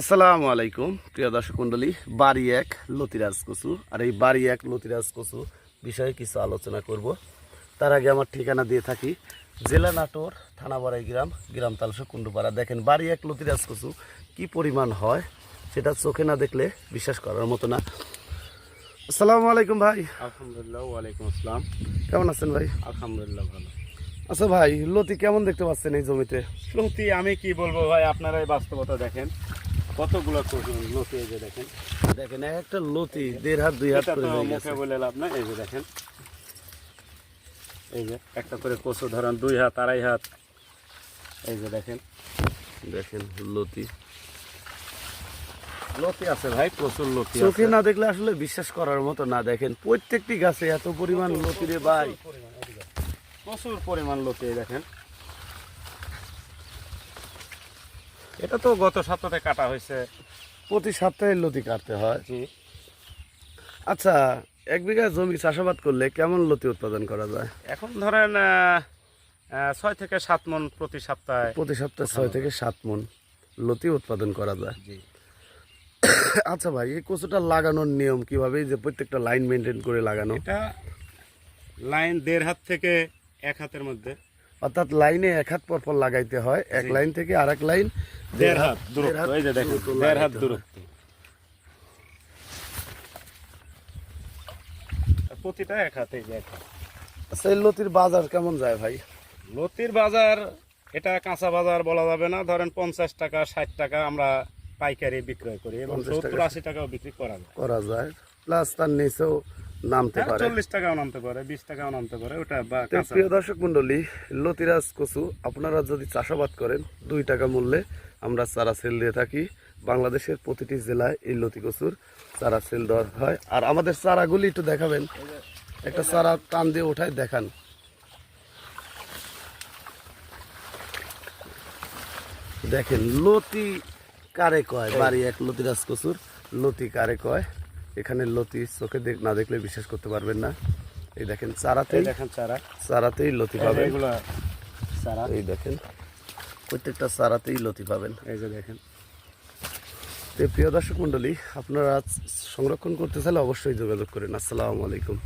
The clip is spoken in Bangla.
আসসালামু আলাইকুম প্রিয় দর্শক মণ্ডলী বাড়ি এক লতিরাজ কচু আর এই বাড়ি এক লতিরাজ কচু বিষয়ে কিছু আলোচনা করব। তার আগে আমার ঠিকানা দিয়ে থাকি জেলা নাটোর থানা বাড়াই গ্রাম গ্রাম তালসা কুণ্ডুপাড়া। দেখেন বাড়ি এক লতিরাজ কচু কি পরিমাণ হয় সেটা চোখে না দেখলে বিশ্বাস করার মতো না। আসসালামু আলাইকুম ভাই। আলহামদুলিল্লাহ ওয়ালাইকুম আসসালাম। কেমন আছেন ভাই? আলহামদুলিল্লাহ ভালো। আচ্ছা ভাই লতি কেমন দেখতে পাচ্ছেন এই জমিতে? লতি আমি কি বলব ভাই আপনারাই বাস্তবতা দেখেন। কতগুলো লতি এই যে দেখেন? দেখেন একটা লতি দেড় হাত দুই হাত করে তো গেছে মুখে বলে লাভ না এই যে দেখেন। এই যে একটা করে কচু ধরেন দুই হাত আড়াই হাত। এই যে দেখেন। দেখেন লতি। লতি আছে ভাই প্রচুর লতি। চোখে না দেখলে আসলে বিশ্বাস করার মতো না দেখেন। প্রত্যেকটি গাছে এত পরিমাণ লতি রে ভাই। প্রচুর পরিমাণ লতি দেখেন। এটা তো গত সপ্তাহে কাটা হয়েছে। প্রতি সপ্তাহে লতি কাটতে হয়। জি। আচ্ছা এক বিঘা জমি চাষাবাদ করলে কেমন লতি উৎপাদন করা যায়? এখন ধরেন ছয় থেকে সাত মন প্রতি সপ্তাহে। প্রতি সপ্তাহে ছয় থেকে সাত মন লতি উৎপাদন করা যায়। জি। আচ্ছা ভাই এই কচুটা লাগানোর নিয়ম কীভাবে? যে প্রত্যেকটা লাইন মেনটেন করে লাগানো। এটা লাইন দেড় হাত থেকে এক হাতের মধ্যে। অর্থাৎ লাইনে এক হাত পর পর লাগাইতে হয়। এক লাইন থেকে আরেক লাইন দেড় হাত দূরত্ব এই যে দেখেন দেড় হাত দূরত্ব। প্রতিটা এক হাতে এক হাত। আচ্ছা লতির বাজার কেমন যায় ভাই? লতির বাজার এটা কাঁচা বাজার বলা যাবে না। ধরেন পঞ্চাশ টাকা ষাট টাকা আমরা পাইকারি বিক্রয় করি এবং 50 সত্তর টাকা। আশি টাকাও বিক্রি করা যায়। করা যায়। প্লাস তার নিচেও নামতে হ্যাঁ, পারে। চল্লিশ টাকাও নামতে পারে বিশ টাকাও নামতে পারে ওটা প্রিয় দর্শক মন্ডলী লতিরাজ কচু আপনারা যদি চাষাবাদ করেন দুই টাকা মূল্যে আমরা চারা সেল দিয়ে থাকি। বাংলাদেশের প্রতিটি জেলায় এই লতি কচুর চারা সেল দেওয়া হয়। আর আমাদের চারাগুলি একটু দেখাবেন। একটা চারা টান দিয়ে ওঠায় দেখান। দেখেন লতি কারে কয়? বাড়ি এক লতিরাজ কচুর লতি কারে কয়? এখানে লতি চোখে দেখ না দেখলে বিশ্বাস করতে পারবেন না। এই দেখেন চারাতেই দেখেন চারা। চারাতেই লতি পাবেন। চারা। এই দেখেন প্রত্যেকটা চারাতেই লতি পাবেন। এই যে দেখেন। তো প্রিয় দর্শক মন্ডলী আপনারা সংরক্ষণ করতে চাইলে অবশ্যই যোগাযোগ করেন। আসসালামু আলাইকুম।